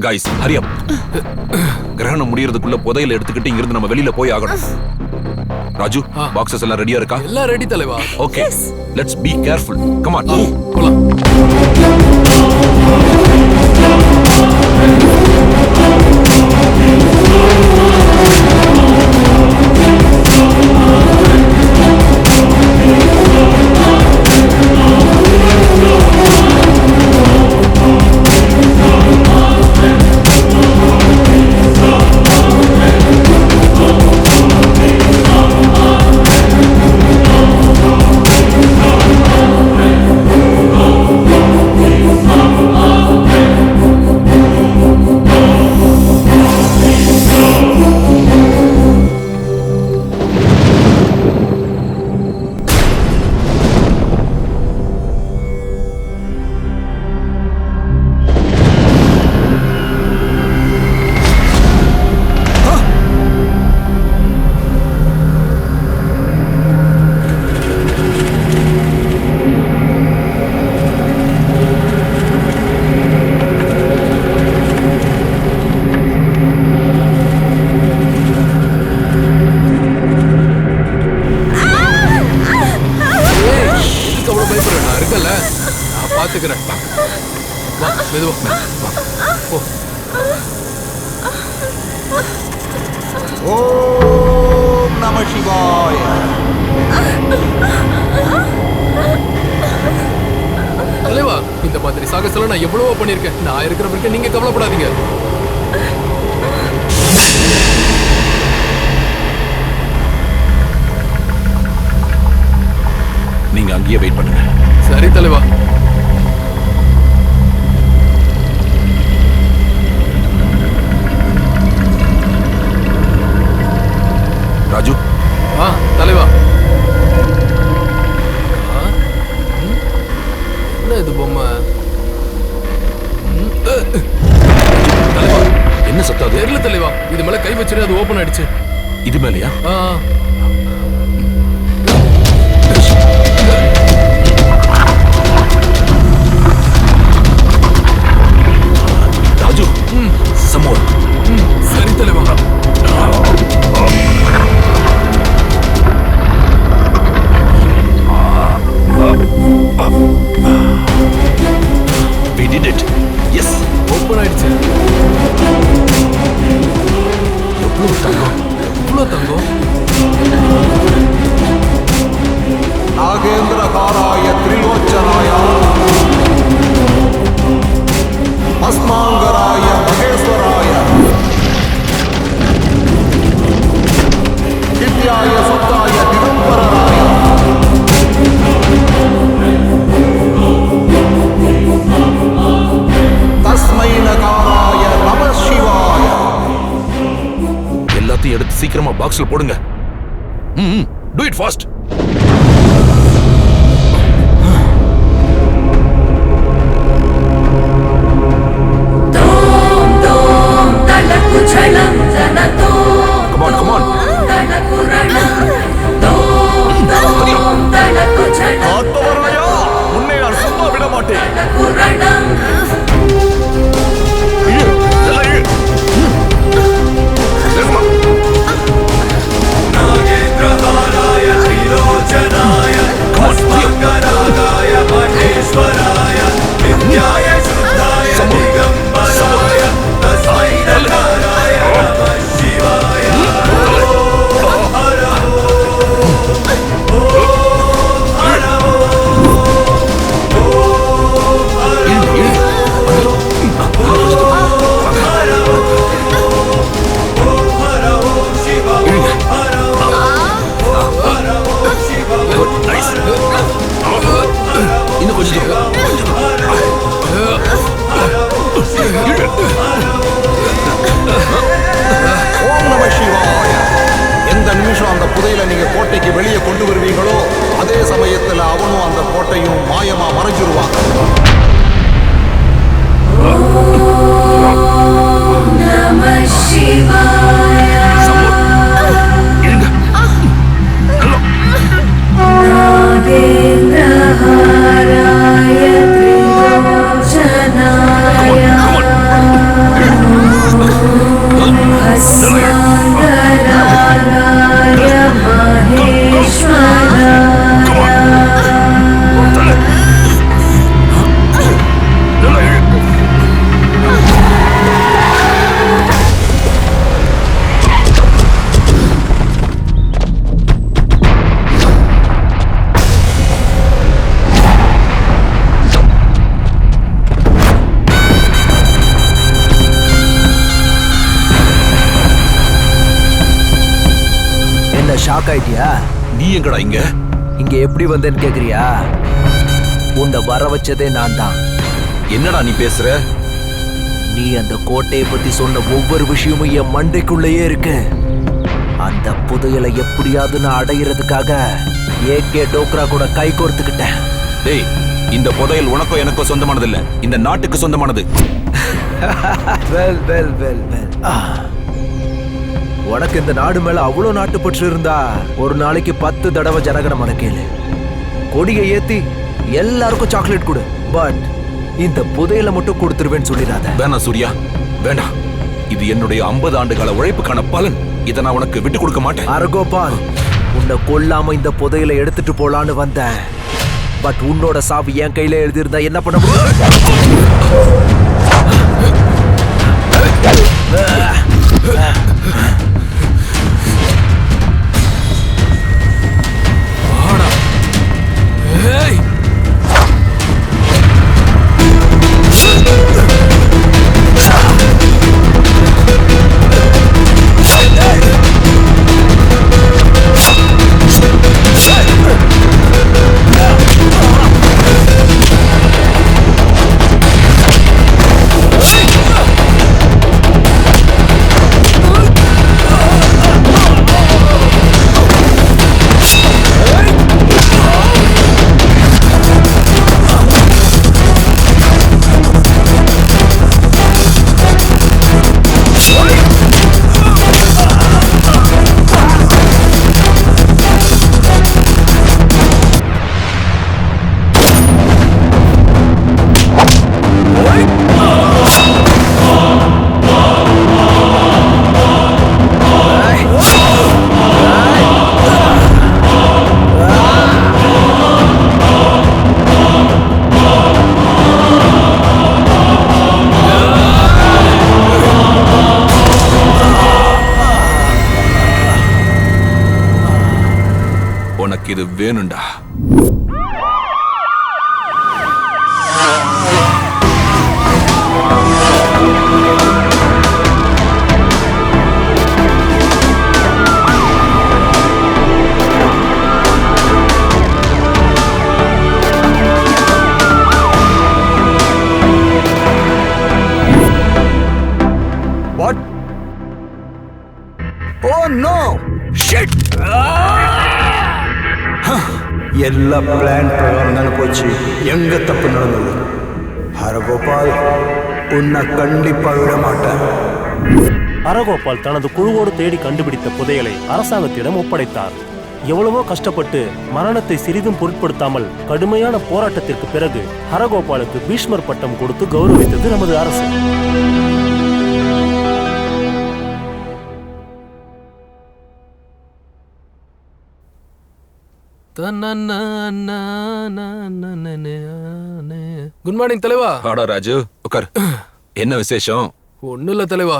Guys Hari அப் கிரகணம் முடியறதுக்குள்ள புதையல எடுத்துக்கிட்டு இங்கிருந்து நம்ம வெளியில போய் ஆகணும். ராஜு பாக்ஸஸ் எல்லாம் ரெடியா இருக்கா? எல்லாம் ரெடி தலைவா. Okay let's be careful come on போலாம். பயப்படுற நான் இருக்கல. நான் பாத்துக்கிறேன். வா. மெதுவா. வா போ. ஓம் நம சிவாய. தலைவா இந்த மாதிரி சாகசெல்லாம் நான் எவ்வளவோ பண்ணியிருக்கேன். நான் இருக்கிற வரைக்கும் நீங்க கவலைப்படாதீங்க. நீங்க அங்கேயே வெயிட் பண்ணுங்க. சரி தலைவா. ராஜு. ஆ தலைவா. என்ன இது பொம்மை? தலைவா என்ன சத்தம் தெரியல தலைவா. இது மேல கை வச்சுட்டு அது ஓபன் ஆயிடுச்சு. இது மேலயா? ஆ. tá bom? பாக்ஸ்ல போடுங்க. Hmm do it fast shock ஆயிட்டியா நீ எங்கடா இங்க? இங்க எப்படி வந்தேன்னு கேக்குறியா? உன்னை வர வச்சதே நான் தான் என்னடா நீ பேசுற? நீ அந்த கோட்டையை பத்தி சொன்ன ஒவ்வொரு விஷயமும் என் மண்டைக்குள்ளேயே இருக்கு. அந்த புதையலை எப்படியாவது நான் அடையிறதுக்காக ஏகே டோக்ரா கூட கை கோர்த்துக்கிட்டேன். டேய் இந்த புதையல் உனக்கோ எனக்கோ சொந்தமானது இல்ல இந்த நாட்டுக்கு சொந்தமானது. வெல் வெல் வெல் வெல் உனக்கு இந்த நாடு மேல அவ்வளவு நாட்டுப்பற்று இருந்தா ஒரு நாளைக்கு பத்து தடவை ஜனகணமன கேளு. கொடியை ஏத்தி எல்லாருக்கும் சாக்லேட் கொடு. பட் இந்த புதையலை மட்டும் கொடுத்துருவேன்னு சொல்லிடாத. வேணாம் சூர்யா வேண்டாம் இது என்னுடைய 50 ஆண்டு கால உழைப்புக்கான பலன். இதை நான் உனக்கு விட்டு கொடுக்க மாட்டேன். அரகோபால் உன்னை கொல்லாம இந்த புதையலை எடுத்துட்டு போலான்னு வந்தேன். பட் உன்னோட சாவு என் கையில எழுதியிருந்தா என்ன பண்ண முடியும்? Hey. உனக்கு எல்லா பிளான் பிரகாரம் தானே போச்சு. எங்கே தப்பு நடந்தது? ஹரகோபால் உன்னை கண்டிப்பாக விட மாட்டேன். அரகோபால் தனது குழுவோடு தேடி கண்டுபிடித்த புதையலை அரசாங்கத்திடம் ஒப்படைத்தார். எவ்வளவோ கஷ்டப்பட்டு மரணத்தை சிறிதும் பொருட்படுத்தாமல் கடுமையான போராட்டத்திற்கு பிறகு ஹரகோபாலுக்கு பீஷ்மர் பட்டம் கொடுத்து கௌரவித்தது நமது அரசு. குட் மார்னிங் தலைவா வாடா ராஜு உட்கார் என்ன விசேஷம் ஒன்னும் இல்ல தலைவா